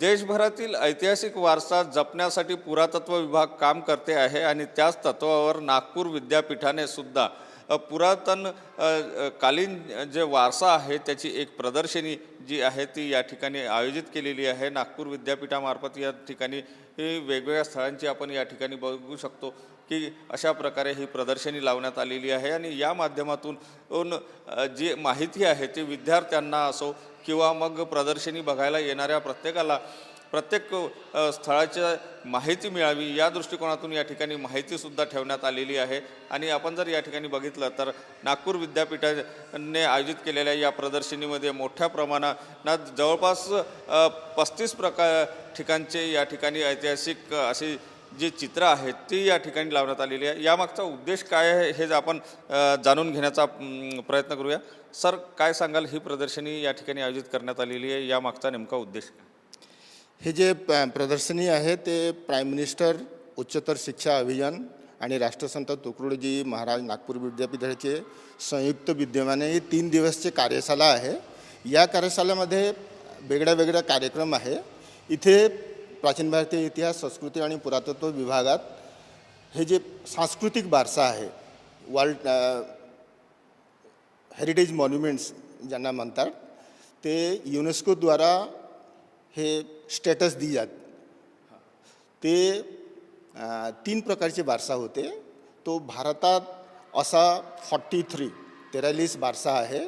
देशभरातील ऐतिहासिक वारसा जपण्यासाठी पुरातत्व विभाग काम करते आहे आणि त्याच तत्वावर नागपूर विद्यापीठाने सुद्धा पुरातन कालीन जे वारसा आहे त्याची एक प्रदर्शनी जी आहे ती या ठिकाणी आयोजित केलेली आहे. नागपूर विद्यापीठामार्फत या ठिकाणी वेगवेगळ्या स्थळांची आपण या ठिकाणी बघू शकतो की अशा प्रकारे ही प्रदर्शनी लावण्यात आलेली आहे. आणि या माध्यमातून जी माहिती आहे ती विद्यार्थ्यांना असो किंवा मग प्रदर्शनी बघायला येणाऱ्या प्रत्येकाला प्रत्येक स्थळाच्या माहिती मिळावी या दृष्टिकोनातून या ठिकाणी माहितीसुद्धा ठेवण्यात आलेली आहे. आणि आपण जर या ठिकाणी बघितलं तर नागपूर विद्यापीठाने आयोजित केलेल्या या प्रदर्शनीमध्ये मोठ्या प्रमाणात जवळपास पस्तीस प्रकार ठिकाणचे या ठिकाणी ऐतिहासिक अशी जी चित्र आहेत ती या ठिकाणी लावण्यात आलेली आहे. यामागचा उद्देश काय आहे हे आपण जाणून घेण्याचा प्रयत्न करूया. सर काय सांगाल? ही प्रदर्शनी या ठिकाणी आयोजित करण्यात आलेली आहे. यामागचा नेमका उद्देश काय? हे जे प्रदर्शनी आहे ते प्राईम मिनिस्टर उच्चतर शिक्षा अभियान आणि राष्ट्रसंत तुकडोजी महाराज नागपूर विद्यापीठाचे संयुक्त विद्यमाने ही तीन दिवसचे कार्यशाला आहे. या कार्यशाळेमध्ये वेगळ्या वेगळ्या कार्यक्रम आहे. इथे प्राचीन भारतीय इतिहास संस्कृती आणि पुरातत्व विभागात हे जे सांस्कृतिक वारसा आहे वर्ल्ड हेरिटेज मॉन्युमेंट्स ज्यांना म्हणतात ते युनेस्कोद्वारा हे स्टेटस दी जात ते तीन प्रकारचे बारसा होते. तो भारतात असा फॉर्टी थ्री तेरालीस बारसा आहे.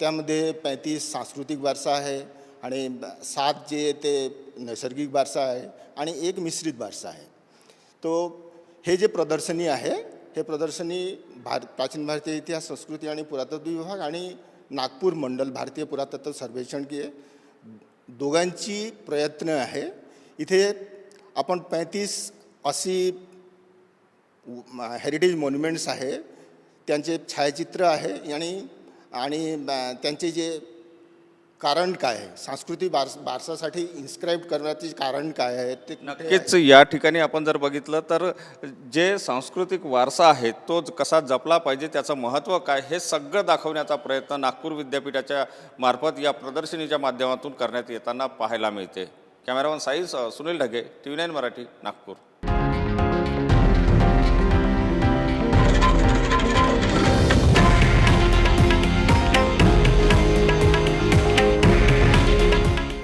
त्यामध्ये पैंतीस सांस्कृतिक वारसा आहे आणि सात जे ते नैसर्गिक वारसा आहे आणि एक मिश्रित वारसा आहे. तो हे जे प्रदर्शनी आहे हे प्रदर्शनी भार प्राचीन भारतीय इतिहास संस्कृती आणि पुरातत्व विभाग आणि नागपूर मंडल भारतीय पुरातत्व सर्वेक्षण के दोघांची प्रयत्न आहे. इथे आपण पैंतीस अशी हेरिटेज मॉन्युमेंट्स आहे. त्यांचे छायाचित्र आहे आणि आणि त्यांचे जे कारण काय आहे? सांस्कृतिक वारस वारसासाठी इन्स्क्राईब करण्याचे कारण काय आहे? ते कुठे आहे? नक्कीच या ठिकाणी आपण जर बघितलं तर जे सांस्कृतिक वारसा आहे तो ज- कसा जपला पाहिजे त्याचं महत्त्व काय हे सगळं दाखवण्याचा प्रयत्न नागपूर विद्यापीठाच्या मार्फत या प्रदर्शनीच्या माध्यमातून करण्यात येताना पाहायला मिळते. कॅमेरामन साई स- Sunil Dhage T V nine Marathi Nagpur.